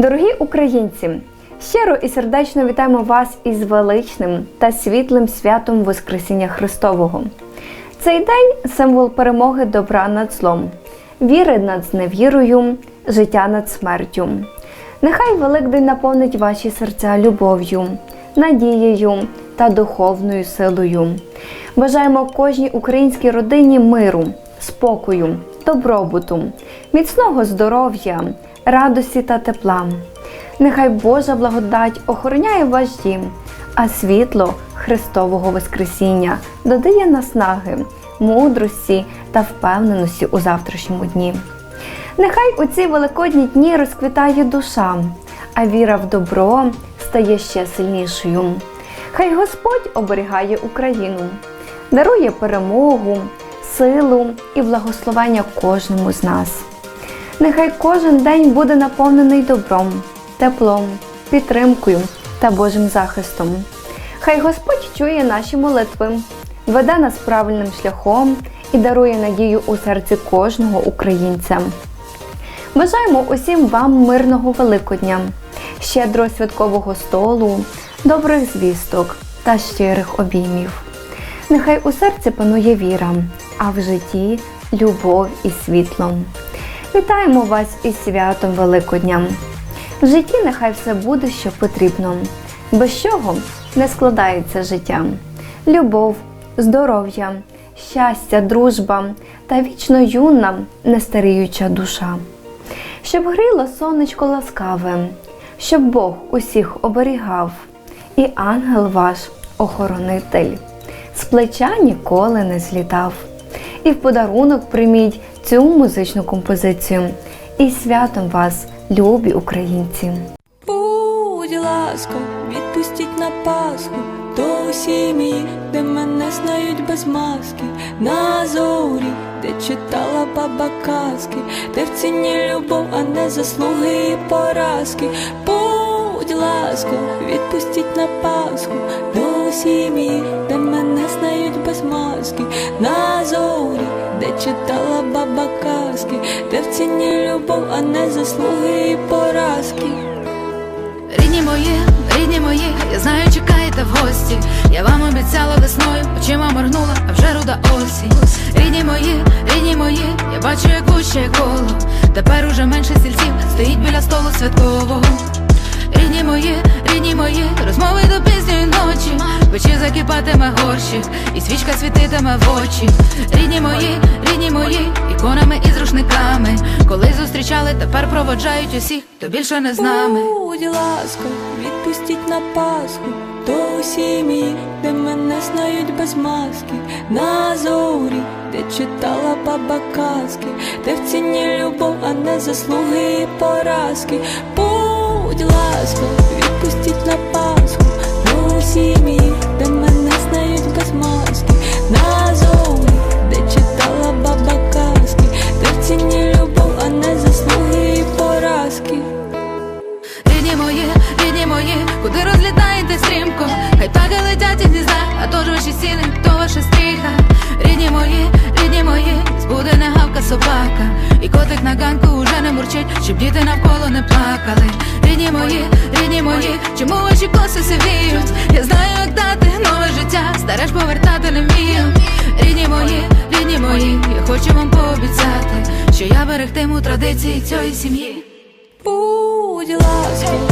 Дорогі українці! Щиро і сердечно вітаємо вас із величним та світлим святом Воскресіння Христового. Цей день символ перемоги добра над злом, віри над зневірою, життя над смертю. Нехай Великдень наповнить ваші серця любов'ю, надією та духовною силою. Бажаємо кожній українській родині миру, спокою, добробуту, міцного здоров'я, радості та тепла. Нехай Божа благодать охороняє ваш дім, а світло Христового Воскресіння додає наснаги, мудрості та впевненості у завтрашньому дні. Нехай у ці великодні дні розквітає душа, а віра в добро стає ще сильнішою. Хай Господь оберігає Україну, дарує перемогу, силу і благословення кожному з нас. Нехай кожен день буде наповнений добром, теплом, підтримкою та Божим захистом. Хай Господь чує наші молитви, веде нас правильним шляхом і дарує надію у серці кожного українця. Бажаємо усім вам мирного Великодня, щедрого святкового столу, добрих звісток та щирих обіймів. Нехай у серці панує віра, а в житті любов і світло. Вітаємо вас із святом Великодня. В житті нехай все буде, що потрібно, без чого не складається життя. Любов, здоров'я, щастя, дружба та вічно юна, нестаріюча душа. Щоб гріло сонечко ласкаве, щоб Бог усіх оберігав, і ангел ваш охоронитель з плеча ніколи не злітав. І в подарунок прийміть цю музичну композицію. І святом вас, любі українці! Будь ласка, відпустіть на Пасху до сім'ї, де мене знають без маски, на зорі, де читала баба казки, де в ціні любов, а не заслуги і поразки. Будь відпустіть на Пасху до сім'ї, де мене знають без маски, на зорі, де читала баба казки, де в ціні любов, а не заслуги і поразки. Рідні мої, рідні мої, я знаю, чекаєте в гості. Я вам обіцяла весною, очима моргнула, а вже руда осінь. Рідні мої, рідні мої, я бачу, як гуще коло. Тепер уже менше стільців стоїть біля столу святкового. Рідні мої, рідні мої, розмови до пізньої ночі. Печі закипатиме горщик, і свічка світитиме в очі. Рідні мої, рідні мої, іконами і з рушниками. Коли зустрічали, тепер проводжають усіх, хто більше не з нами. Будь ласка, відпустіть на Пасху до сім'ї, де мене знають без маски, на зорі, де читала баба казки, де в ціні любов, а не заслуги і поразки. Будь ласка, відпустіть на Пасху до сім'ї, де мене знають без маски, на зорі, де читала баба казки, де в ціні любов, а не заслуги і поразки. Рідні мої, рідні мої, куди розлітаєте стрімко? Хай птахи летять із гнізда, а то ж ваші стіни, то ваша стріха. Рідні мої, рідні мої, збуде не гавка собака. І котик на ганку уже не мурчить, щоб діти навколо не плакали. Рідні мої, рідні мої, чому ваші коси сивіють? Я знаю, як дати нове життя, старе ж повертати не вмію. Рідні мої, рідні мої, я хочу вам пообіцяти, що я берегтиму традиції цієї сім'ї. Будь ласка,